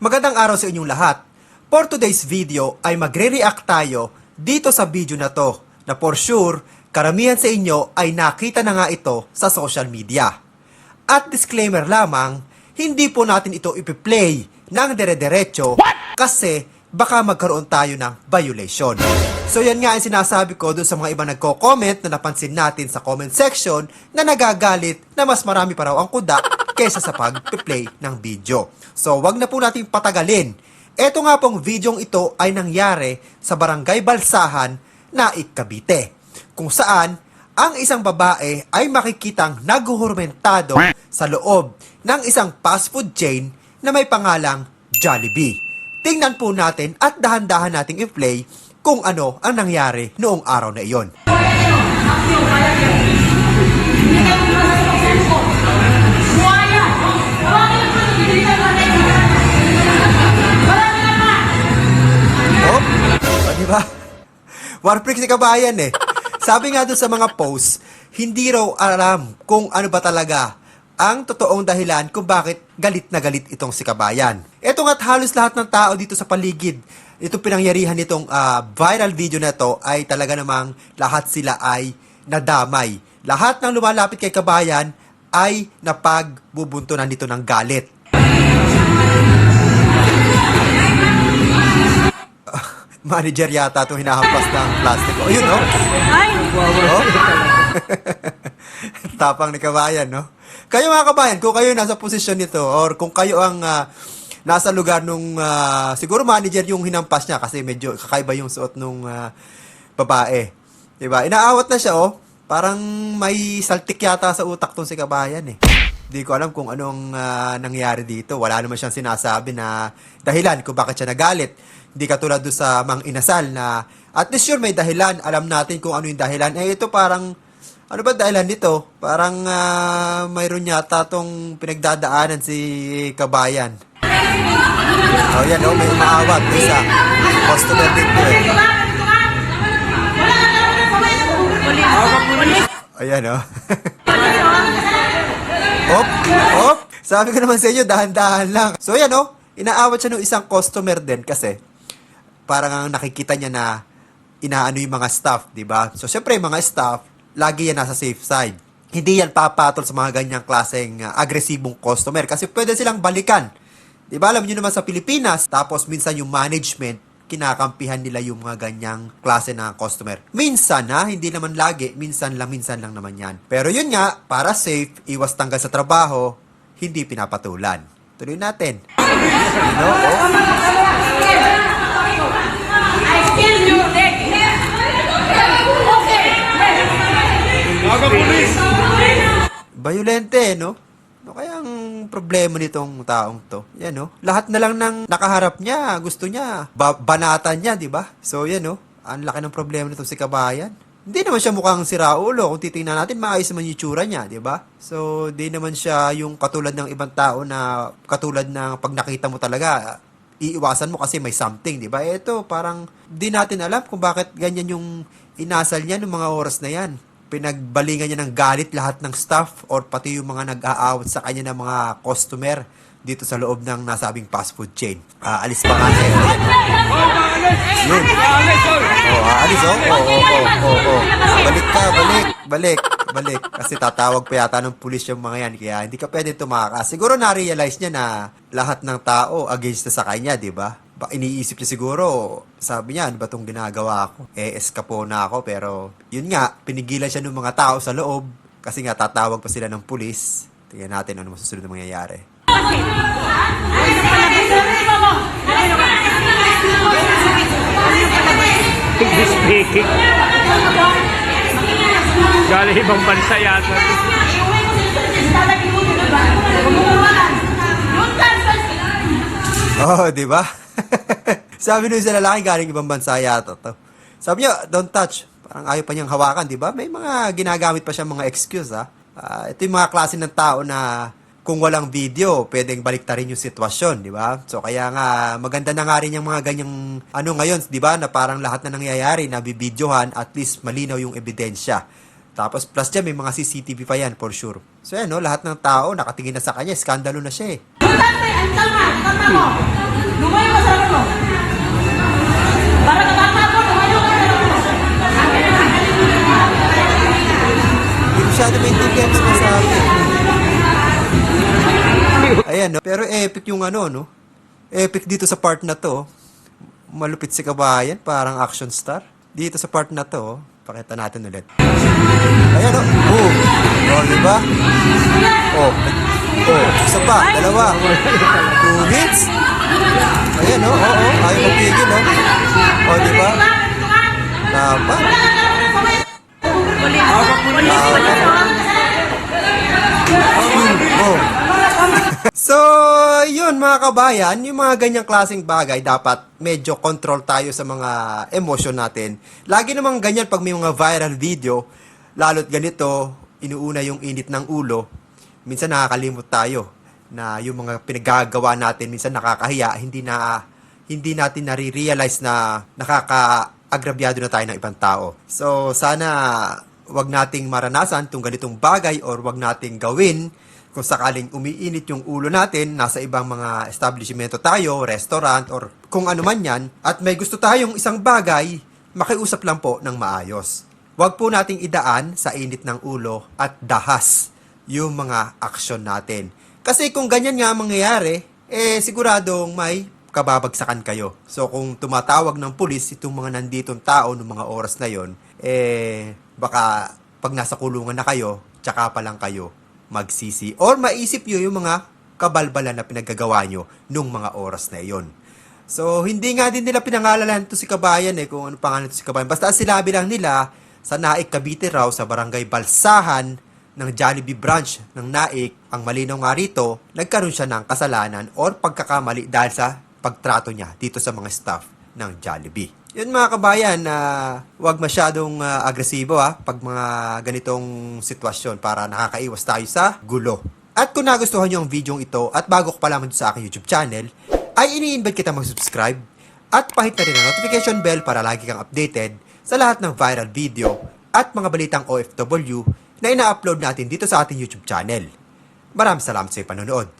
Magandang araw sa inyong lahat. For today's video ay magre-react tayo dito sa video na to na for sure karamihan sa inyo ay nakita na nga ito sa social media. At disclaimer lamang, hindi po natin ito ipi-play ng dire-diretso kasi baka magkaroon tayo ng violation. So yan nga ang sinasabi ko dun sa mga ibang nagko-comment na napansin natin sa comment section na nagagalit na mas marami pa raw ang kuda kaysa sa pag-play ng video. So wag na po natin patagalin. Ito nga pong videong ito ay nangyari sa Barangay Balsahan na Cavite kung saan ang isang babae ay makikitang naguhurmentado sa loob ng isang fast food chain na may pangalang Jollibee. Tingnan po natin at dahan-dahan nating i-play kung ano ang nangyari noong araw na iyon. Warfreak si kabayan eh. Sabi nga doon sa mga posts, hindi raw alam kung ano ba talaga ang totoong dahilan kung bakit galit na galit itong si kabayan. Ito nga't halos lahat ng tao dito sa paligid, itong pinangyarihan nitong ah, viral video na to ay talaga namang lahat sila ay nadamay. Lahat ng lumalapit kay kabayan ay napagbubuntunan nito ng galit. Manager yata itong hinahampas ng plastic. O, yun, no? Ay! Oh. Tapang ni kabayan, no? Kayo mga kabayan, kung kayo nasa posisyon nito or kung kayo ang ah, nasa lugar nung ah, siguro manager yung hinampas niya kasi medyo kakaiba yung suot nung ah, babae. 'Di ba? Inaawat na siya oh. Parang may saltik yata sa utak tong si kabayan eh. Hindi ko alam kung anong ah, nangyari dito. Wala naman siyang sinasabi na dahilan kung bakit siya nagalit. Hindi katulad doon sa Mang Inasal na at least sure may dahilan. Alam natin kung ano yung dahilan. Eh ito parang ano ba dahilan nito? Parang ah, mayroon yata tong pinagdadaanan si Kabayan. Oh, yan oh, may umaawat. Isa. Customer dito eh. Ayan oh. Op, op. Sabi ko naman sa inyo, dahan-dahan lang. So yan oh, inaawat siya ng isang customer din kasi parang ang nakikita niya na inaano yung mga staff, di ba? So syempre mga staff, lagi yan nasa safe side. Hindi yan papatol sa mga ganyang klaseng uh, agresibong customer kasi pwede silang balikan. Di ba? Alam niyo naman sa Pilipinas, tapos minsan yung management, kinakampihan nila yung mga ganyang klase ng customer. Minsan ha, hindi naman lagi, minsan lang, minsan lang naman yan. Pero yun nga, para safe, iwas tanggal sa trabaho, hindi pinapatulan. Tuloy natin. You know, oh. Kill you! Violente, no? Problema nitong taong to? Yan, no? Lahat na lang ng nakaharap niya, gusto niya, ba- banatan niya, di ba? So, yan, no? Ang laki ng problema nito si Kabayan. Hindi naman siya mukhang siraulo. Kung titingnan natin, maayos naman yung tsura niya, di ba? So, di naman siya yung katulad ng ibang tao na katulad ng pag nakita mo talaga, iiwasan mo kasi may something, di ba? Ito, parang di natin alam kung bakit ganyan yung inasal niya ng mga oras na yan. Pinagbalingan niya ng galit lahat ng staff or pati yung mga nag-aawat sa kanya ng mga customer dito sa loob ng nasabing fast food chain. Ah, alis pa nga siya. Ayan. Yun. Oh, aalis oh. Oo, oo, oo, oo. Balik ka, balik, balik, balik. Kasi tatawag pa yata ng pulis yung mga yan. Kaya hindi ka pwede tumakas. Siguro na-realize niya na lahat ng tao against na sa kanya, di ba? Ba, iniisip niya siguro, sabi niya, ano ba itong ginagawa ko? Eh, eskapo na ako. Pero, yun nga, pinigilan siya ng mga tao sa loob. Kasi nga, tatawag pa sila ng pulis. Tingnan natin ano masusunod na mangyayari. English speaking. Galing ibang bansa yata. Oh, di ba? Sabi nun sa lalaki galing ibang bansa yata to. Sabi niya, don't touch. Parang ayaw pa niyang hawakan, di ba? May mga ginagamit pa siya mga excuse, ha? Ah, ito yung mga klase ng tao na kung walang video, pwedeng baliktarin yung sitwasyon, di ba? So kaya nga, maganda na nga rin yung mga ganyang ano ngayon, di ba? Na parang lahat na nangyayari, nabibidyohan, at least malinaw yung ebidensya. Tapos plus dyan, may mga CCTV pa yan, for sure. So yan, no? lahat ng tao nakatingin na sa kanya, skandalo na siya eh. Tama, ang tama mo! Lumayo ka sa ano. Para ka bata ko, ka sa ano mo. Hindi masyado maintindihan sa masabi. Ayan, no? pero epic yung ano, no? Epic dito sa part na to. Malupit si kabayan, parang action star. Dito sa part na to, oh, pakita natin ulit. Ayan, no? Oh, oh diba? Oh, oh, isa pa, dalawa. Two hits. Ayan, no? Oo, oh, ayaw magpigil, no? Oh, di ba? Oh. so, yun mga kabayan, yung mga ganyang klaseng bagay, dapat medyo control tayo sa mga emosyon natin. Lagi namang ganyan pag may mga viral video, lalo't ganito, inuuna yung init ng ulo, minsan nakakalimot tayo na yung mga pinagagawa natin, minsan nakakahiya, hindi na hindi natin nare-realize na nakaka-agrabyado na tayo ng ibang tao. So, sana wag nating maranasan tong ganitong bagay or wag nating gawin kung sakaling umiinit yung ulo natin, nasa ibang mga establishmento tayo, restaurant, or kung ano man yan, at may gusto tayong isang bagay, makiusap lang po ng maayos. Huwag po nating idaan sa init ng ulo at dahas yung mga aksyon natin. Kasi kung ganyan nga ang mangyayari, eh siguradong may kababagsakan kayo. So kung tumatawag ng pulis itong mga nanditong tao ng mga oras na yon, eh baka pag nasa kulungan na kayo, tsaka pa lang kayo magsisi. Or maisip nyo yung mga kabalbalan na pinaggagawa nyo nung mga oras na yon. So, hindi nga din nila pinangalanan to si Kabayan eh, kung ano pangalan to si Kabayan. Basta sinabi lang nila, sa Naik Cavite raw, sa barangay Balsahan, ng Jollibee branch ng Naik, ang malinaw nga rito, nagkaroon siya ng kasalanan or pagkakamali dahil sa pagtrato niya dito sa mga staff ng Jollibee. Yun mga kabayan, na wag masyadong ah, agresibo ha, pag mga ganitong sitwasyon para nakakaiwas tayo sa gulo. At kung nagustuhan nyo ang video ito at bago ka pa lamang sa aking YouTube channel, ay ini-invite kita mag-subscribe at pahit na rin ang notification bell para lagi kang updated sa lahat ng viral video at mga balitang OFW na ina-upload natin dito sa ating YouTube channel. Maraming salamat sa panonood.